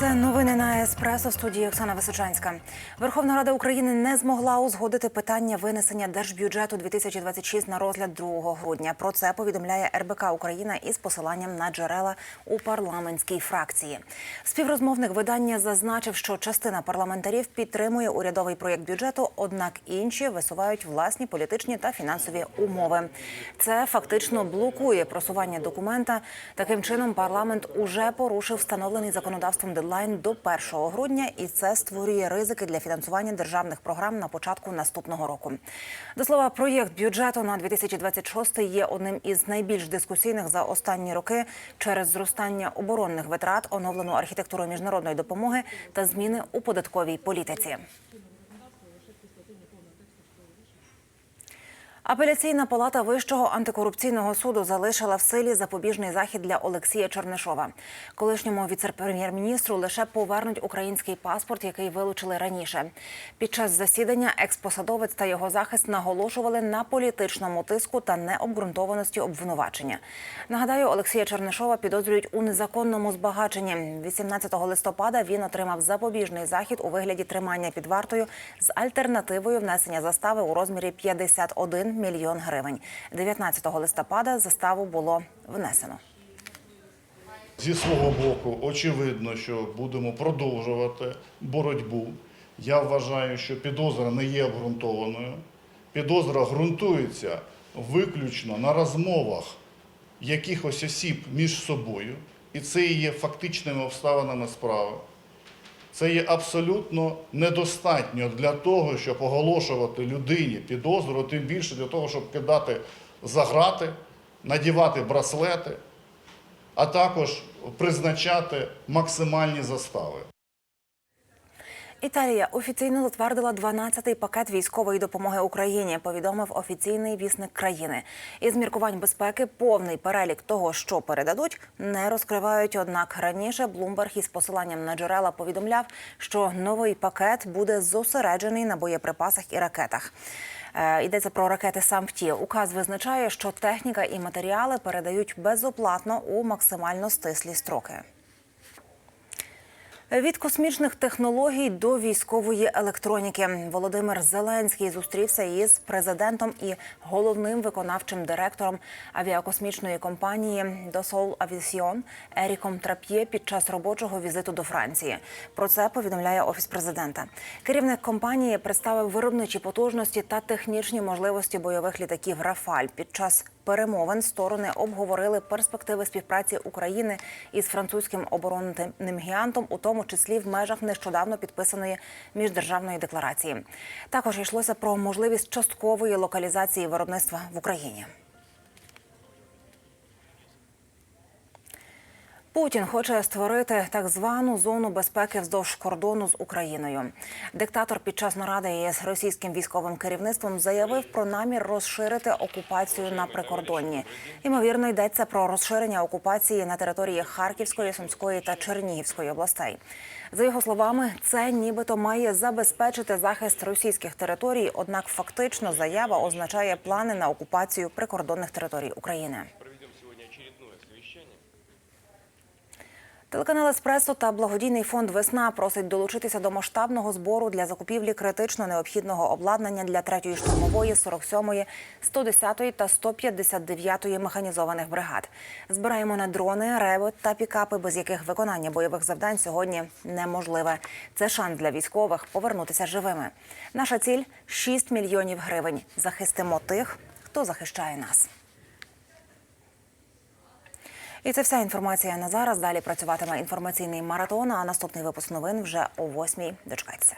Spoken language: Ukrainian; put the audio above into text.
Це новини на Еспресо студії Оксана Височанська. Верховна Рада України не змогла узгодити питання винесення держбюджету 2026 на розгляд 2 грудня. Про це повідомляє РБК Україна із посиланням на джерела у парламентській фракції. Співрозмовник видання зазначив, що частина парламентарів підтримує урядовий проєкт бюджету, однак інші висувають власні політичні та фінансові умови. Це фактично блокує просування документа. Таким чином, парламент уже порушив встановлений законодавством дедлайн до 1 грудня, і це створює ризики для фінансування державних програм на початку наступного року. До слова, проєкт бюджету на 2026 є одним із найбільш дискусійних за останні роки через зростання оборонних витрат, оновлену архітектуру міжнародної допомоги та зміни у податковій політиці. Апеляційна палата Вищого антикорупційного суду залишила в силі запобіжний захід для Олексія Чернишова. Колишньому віце-прем'єр-міністру лише повернуть український паспорт, який вилучили раніше. Під час засідання експосадовець та його захист наголошували на політичному тиску та необґрунтованості обвинувачення. Нагадаю, Олексія Чернишова підозрюють у незаконному збагаченні. 18 листопада він отримав запобіжний захід у вигляді тримання під вартою з альтернативою внесення застави у розмірі 51 мільйон гривень. 19 листопада заставу було внесено. Зі свого боку, очевидно, що будемо продовжувати боротьбу. Я вважаю, що підозра не є обґрунтованою. Підозра ґрунтується виключно на розмовах якихось осіб між собою, і це є фактичними обставинами справи. Це є абсолютно недостатньо для того, щоб оголошувати людині підозру, тим більше для того, щоб кидати заграти, надівати браслети, а також призначати максимальні застави. Італія офіційно затвердила 12-й пакет військової допомоги Україні. Повідомив офіційний вісник країни. Із міркувань безпеки повний перелік того, що передадуть, не розкривають. Однак раніше Блумберг із посиланням на джерела повідомляв, що новий пакет буде зосереджений на боєприпасах і ракетах. Е, Йдеться про ракети «Сампті». Указ визначає, що техніка і матеріали передають безоплатно у максимально стислі строки. Від космічних технологій до військової електроніки Володимир Зеленський зустрівся із президентом і головним виконавчим директором авіакосмічної компанії Dassault Aviation Еріком Трап'є під час робочого візиту до Франції. Про це повідомляє офіс президента. Керівник компанії представив виробничі потужності та технічні можливості бойових літаків Рафаль під час перемовин сторони обговорили перспективи співпраці України із французьким оборонним гігантом, у тому числі в межах нещодавно підписаної міждержавної декларації. Також йшлося про можливість часткової локалізації виробництва в Україні. Путін хоче створити так звану зону безпеки вздовж кордону з Україною. Диктатор під час наради із російським військовим керівництвом заявив про намір розширити окупацію на прикордонні. Ймовірно, йдеться про розширення окупації на території Харківської, Сумської та Чернігівської областей. За його словами, це нібито має забезпечити захист російських територій. Однак, фактично, заява означає плани на окупацію прикордонних територій України. Телеканал Еспресо та благодійний фонд Весна просить долучитися до масштабного збору для закупівлі критично необхідного обладнання для 3-ї штурмової, 47-ї, 110-ї та 159-ї механізованих бригад. Збираємо на дрони, реби та пікапи, без яких виконання бойових завдань сьогодні неможливе. Це шанс для військових повернутися живими. Наша ціль 6 мільйонів гривень. Захистимо тих, хто захищає нас. І це вся інформація на зараз. Далі працюватиме інформаційний маратон. А наступний випуск новин вже о 8 Дочекайтеся.